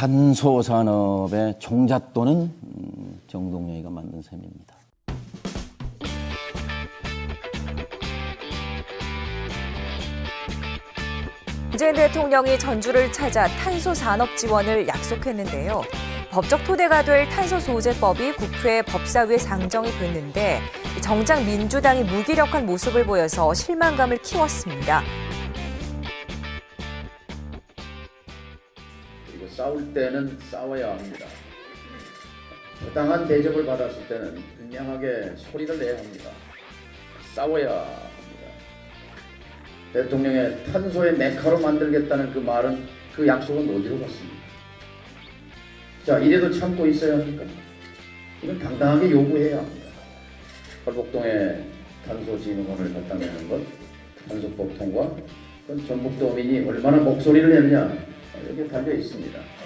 탄소 산업의 종잣돈은 음, 정동영이가 만든 셈입니다. 문재인 대통령이 전주를 찾아 탄소 산업 지원을 약속했는데요. 법적 토대가 될 탄소 소재법이 국회 법사위에 상정이 됐는데 정작 민주당이 무기력한 모습을 보여서 실망감을 키웠습니다. 싸울 때는 싸워야 합니다. 부당한 대접을 받았을 때는 분명하게 소리를 내야 합니다. 싸워야 합니다. 대통령의 탄소의 메카로 만들겠다는 그 말은 그 약속은 어디로 갔습니까? 자, 이래도 참고 있어야 합니까? 이건 당당하게 요구해야 합니다. 팔복동에 탄소진흥원을 갖다 내는 것, 탄소법 통과, 그건 전북 도민이 얼마나 목소리를 내느냐 여기에 달려 있습니다.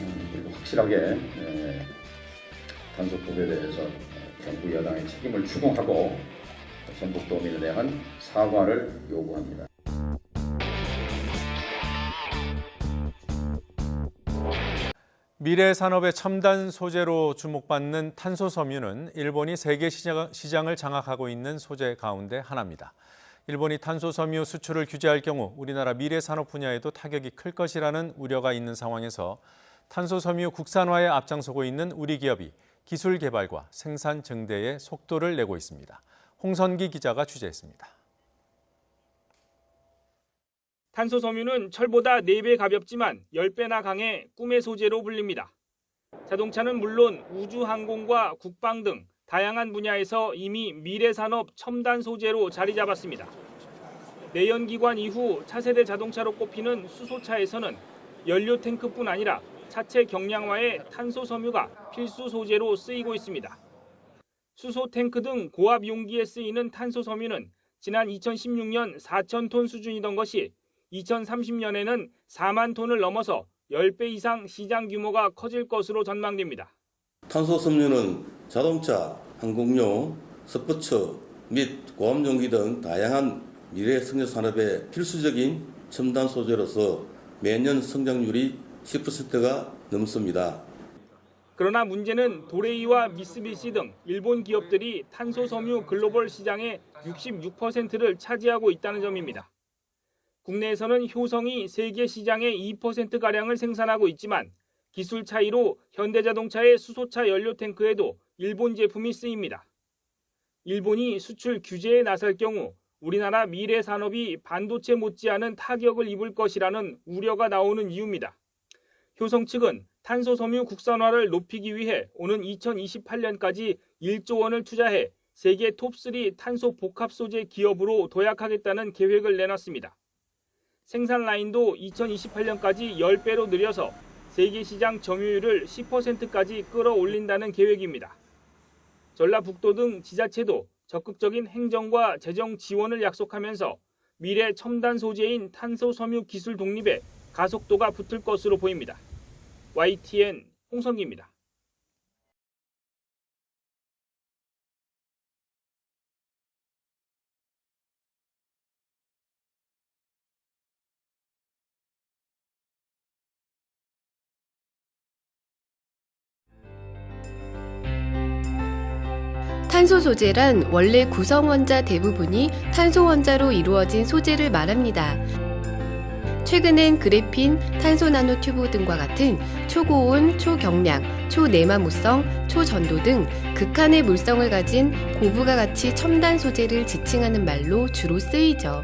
음, 그리고 확실하게 에, 탄소법에 대해서 정부 여당의 책임을 추궁하고 전북도민에 대한 사과를 요구합니다. 미래 산업의 첨단 소재로 주목받는 탄소 섬유는 일본이 세계 시장- 시장을 장악하고 있는 소재 가운데 하나입니다. 일본이 탄소 섬유 수출을 규제할 경우 우리나라 미래 산업 분야에도 타격이 클 것이라는 우려가 있는 상황에서 탄소 섬유 국산화에 앞장서고 있는 우리 기업이 기술 개발과 생산 증대에 속도를 내고 있습니다. 홍선기 기자가 취재했습니다. 탄소 섬유는 철보다 4배 가볍지만 10배나 강해 꿈의 소재로 불립니다. 자동차는 물론 우주 항공과 국방 등 다양한 분야에서 이미 미래 산업 첨단 소재로 자리 잡았습니다. 내연기관 이후 차세대 자동차로 꼽히는 수소차에서는 연료 탱크뿐 아니라 차체 경량화에 탄소 섬유가 필수 소재로 쓰이고 있습니다. 수소 탱크 등 고압 용기에 쓰이는 탄소 섬유는 지난 2016년 4천 톤 수준이던 것이 2030년에는 4만 톤을 넘어서 10배 이상 시장 규모가 커질 것으로 전망됩니다. 탄소 섬유는 자동차, 항공용, 스포츠 및 고압 용기 등 다양한 미래 성장 산업의 필수적인 첨단 소재로서 매년 성장률이 10%가 넘습니다. 그러나 문제는 도레이와 미쓰비시 등 일본 기업들이 탄소 섬유 글로벌 시장의 66%를 차지하고 있다는 점입니다. 국내에서는 효성이 세계 시장의 2%가량을 생산하고 있지만 기술 차이로 현대자동차의 수소차 연료 탱크에도 일본 제품이 쓰입니다. 일본이 수출 규제에 나설 경우 우리나라 미래 산업이 반도체 못지않은 타격을 입을 것이라는 우려가 나오는 이유입니다. 효성 측은 탄소 섬유 국산화를 높이기 위해 오는 2028년까지 1조 원을 투자해 세계 톱3 탄소 복합 소재 기업으로 도약하겠다는 계획을 내놨습니다. 생산 라인도 2028년까지 10배로 늘려서 세계 시장 점유율을 10%까지 끌어올린다는 계획입니다. 전라북도 등 지자체도 적극적인 행정과 재정 지원을 약속하면서 미래 첨단 소재인 탄소 섬유 기술 독립에 가속도가 붙을 것으로 보입니다. YTN 홍성기입니다. 탄소 소재란 원래 구성 원자 대부분이 탄소 원자로 이루어진 소재를 말합니다. 최근엔 그래핀, 탄소 나노 튜브 등과 같은 초고온, 초경량, 초내마무성, 초전도 등 극한의 물성을 가진 고부가 가치 첨단 소재를 지칭하는 말로 주로 쓰이죠.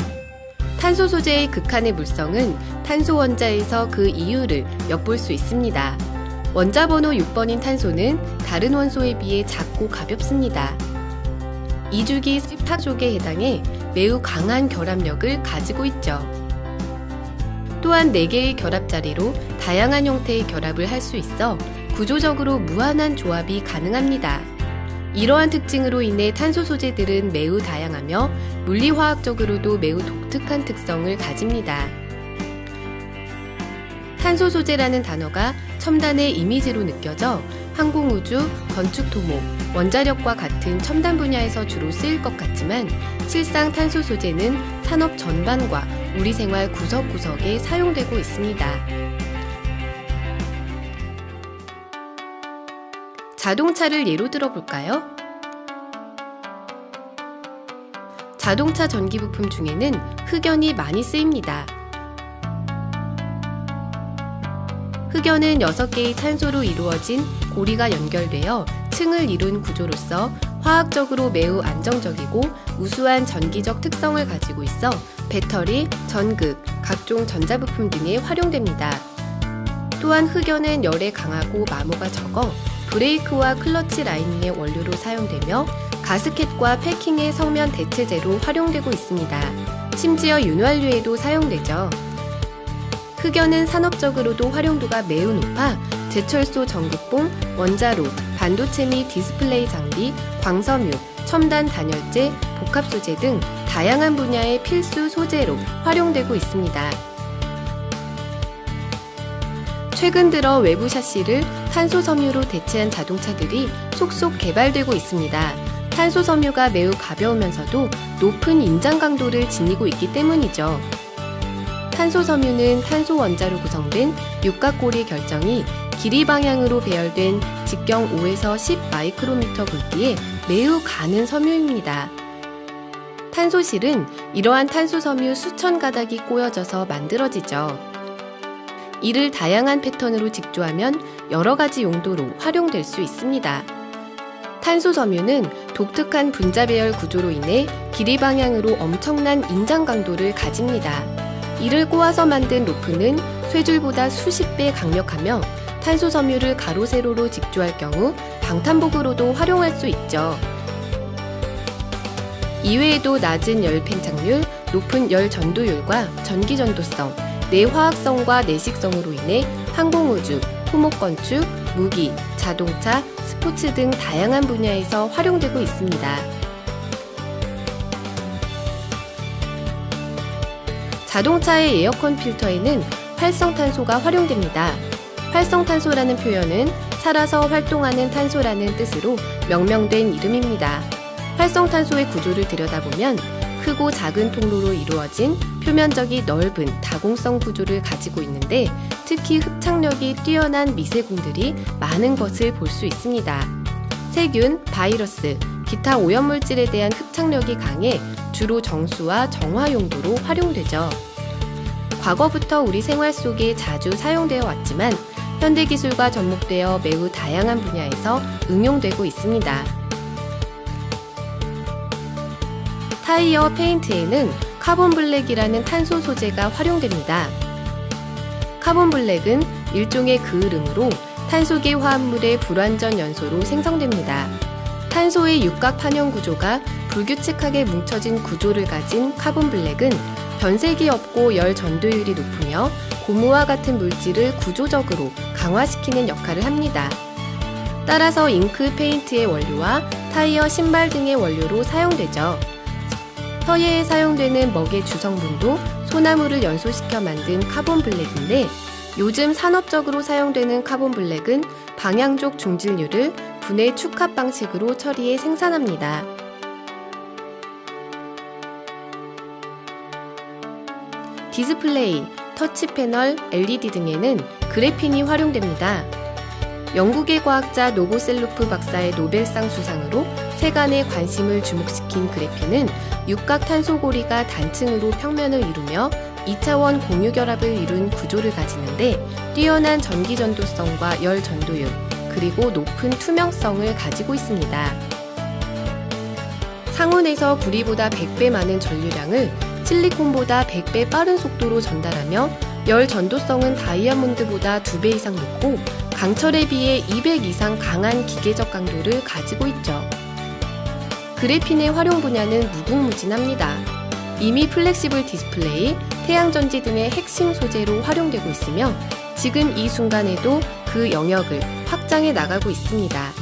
탄소 소재의 극한의 물성은 탄소 원자에서 그 이유를 엿볼 수 있습니다. 원자 번호 6번인 탄소는 다른 원소에 비해 작고 가볍습니다. 이주기 스파족에 해당해 매우 강한 결합력을 가지고 있죠. 또한 4개의 결합 자리로 다양한 형태의 결합을 할 수 있어 구조적으로 무한한 조합이 가능합니다. 이러한 특징으로 인해 탄소 소재들은 매우 다양하며 물리화학적으로도 매우 독특한 특성을 가집니다. 탄소 소재라는 단어가 첨단의 이미지로 느껴져 항공우주, 건축 토목, 원자력과 같은 첨단 분야에서 주로 쓰일 것 같지만 실상 탄소 소재는 산업 전반과 우리 생활 구석구석에 사용되고 있습니다. 자동차를 예로 들어볼까요? 자동차 전기 부품 중에는 흑연이 많이 쓰입니다. 흑연은 6개의 탄소로 이루어진 고리가 연결되어 층을 이룬 구조로서 화학적으로 매우 안정적이고 우수한 전기적 특성을 가지고 있어 배터리, 전극, 각종 전자부품 등에 활용됩니다. 또한 흑연은 열에 강하고 마모가 적어 브레이크와 클러치 라이닝의 원료로 사용되며 가스켓과 패킹의 성면 대체제로 활용되고 있습니다. 심지어 윤활유에도 사용되죠. 흑연은 산업적으로도 활용도가 매우 높아 제철소 전극봉, 원자로, 반도체 및 디스플레이 장비, 광섬유, 첨단 단열재, 복합 소재 등 다양한 분야의 필수 소재로 활용되고 있습니다. 최근 들어 외부 샤시를 탄소 섬유로 대체한 자동차들이 속속 개발되고 있습니다. 탄소 섬유가 매우 가벼우면서도 높은 인장 강도를 지니고 있기 때문이죠. 탄소 섬유는 탄소 원자로 구성된 육각고리 결정이 길이 방향으로 배열된 직경 5에서 10 마이크로미터 굵기에 매우 가는 섬유입니다. 탄소실은 이러한 탄소 섬유 수천 가닥이 꼬여져서 만들어지죠. 이를 다양한 패턴으로 직조하면 여러 가지 용도로 활용될 수 있습니다. 탄소 섬유는 독특한 분자 배열 구조로 인해 길이 방향으로 엄청난 인장 강도를 가집니다. 이를 꼬아서 만든 로프는 쇠줄보다 수십 배 강력하며 탄소 섬유를 가로 세로로 직조할 경우 방탄복으로도 활용할 수 있죠. 이외에도 낮은 열 팽창률, 높은 열 전도율과 전기 전도성, 내화학성과 내식성으로 인해 항공우주, 토목건축, 무기, 자동차, 스포츠 등 다양한 분야에서 활용되고 있습니다. 자동차의 에어컨 필터에는 활성탄소가 활용됩니다. 활성탄소라는 표현은 살아서 활동하는 탄소라는 뜻으로 명명된 이름입니다. 활성탄소의 구조를 들여다보면 크고 작은 통로로 이루어진 표면적이 넓은 다공성 구조를 가지고 있는데 특히 흡착력이 뛰어난 미세공들이 많은 것을 볼 수 있습니다. 세균, 바이러스, 기타 오염물질에 대한 흡착력이 강해 주로 정수와 정화 용도로 활용되죠. 과거부터 우리 생활 속에 자주 사용되어 왔지만 현대 기술과 접목되어 매우 다양한 분야에서 응용되고 있습니다. 타이어 페인트에는 카본 블랙이라는 탄소 소재가 활용됩니다. 카본 블랙은 일종의 그을음으로 탄소계 화합물의 불완전 연소로 생성됩니다. 탄소의 육각 판형 구조가 불규칙하게 뭉쳐진 구조를 가진 카본 블랙은 변색이 없고 열 전도율이 높으며 고무와 같은 물질을 구조적으로 강화시키는 역할을 합니다. 따라서 잉크 페인트의 원료와 타이어 신발 등의 원료로 사용되죠. 서예에 사용되는 먹의 주성분도 소나무를 연소시켜 만든 카본 블랙인데 요즘 산업적으로 사용되는 카본 블랙은 방향족 중질류를 분해 축합 방식으로 처리해 생산합니다. 디스플레이, 터치 패널, LED 등에는 그래핀이 활용됩니다. 영국의 과학자 노보셀로프 박사의 노벨상 수상으로 세간의 관심을 주목시킨 그래핀은 육각 탄소고리가 단층으로 평면을 이루며 2차원 공유 결합을 이룬 구조를 가지는데 뛰어난 전기 전도성과 열 전도율, 그리고 높은 투명성을 가지고 있습니다. 상온에서 구리보다 100배 많은 전류량을 실리콘보다 100배 빠른 속도로 전달하며 열 전도성은 다이아몬드보다 2배 이상 높고 강철에 비해 200 이상 강한 기계적 강도를 가지고 있죠. 그래핀의 활용 분야는 무궁무진합니다. 이미 플렉시블 디스플레이, 태양전지 등의 핵심 소재로 활용되고 있으며 지금 이 순간에도 그 영역을 확장해 나가고 있습니다.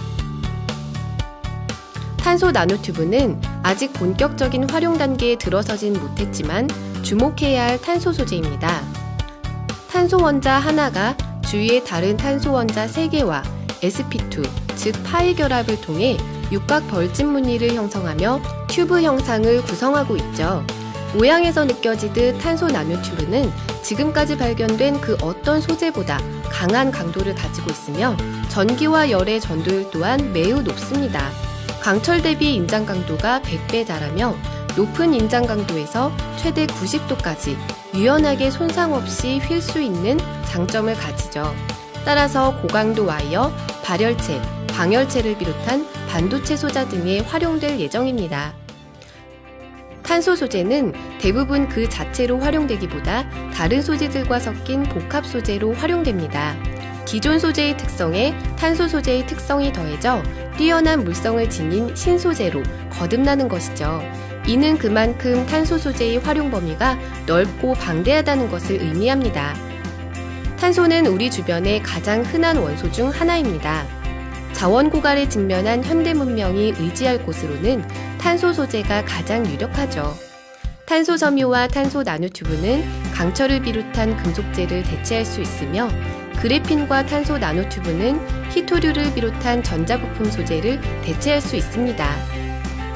탄소 나노튜브는 아직 본격적인 활용 단계에 들어서진 못했지만 주목해야 할 탄소 소재입니다. 탄소 원자 하나가 주위의 다른 탄소 원자 3개와 sp2, 즉 파이 결합을 통해 육각 벌집 무늬를 형성하며 튜브 형상을 구성하고 있죠. 모양에서 느껴지듯 탄소 나노 튜브는 지금까지 발견된 그 어떤 소재보다 강한 강도를 가지고 있으며 전기와 열의 전도율 또한 매우 높습니다. 강철 대비 인장 강도가 100배 달하며 높은 인장 강도에서 최대 90도까지 유연하게 손상 없이 휠 수 있는 장점을 가지죠. 따라서 고강도 와이어, 발열체, 방열체를 비롯한 반도체 소자 등에 활용될 예정입니다. 탄소 소재는 대부분 그 자체로 활용되기보다 다른 소재들과 섞인 복합 소재로 활용됩니다. 기존 소재의 특성에 탄소 소재의 특성이 더해져 뛰어난 물성을 지닌 신소재로 거듭나는 것이죠. 이는 그만큼 탄소 소재의 활용 범위가 넓고 방대하다는 것을 의미합니다. 탄소는 우리 주변의 가장 흔한 원소 중 하나입니다. 자원 고갈에 직면한 현대 문명이 의지할 곳으로는 탄소 소재가 가장 유력하죠. 탄소 섬유와 탄소 나노튜브는 강철을 비롯한 금속재를 대체할 수 있으며 그래핀과 탄소 나노튜브는 히토류를 비롯한 전자부품 소재를 대체할 수 있습니다.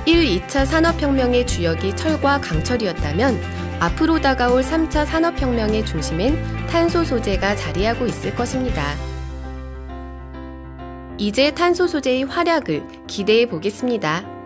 1, 2차 산업혁명의 주역이 철과 강철이었다면 앞으로 다가올 3차 산업혁명의 중심엔 탄소 소재가 자리하고 있을 것입니다. 이제 탄소 소재의 활약을 기대해 보겠습니다.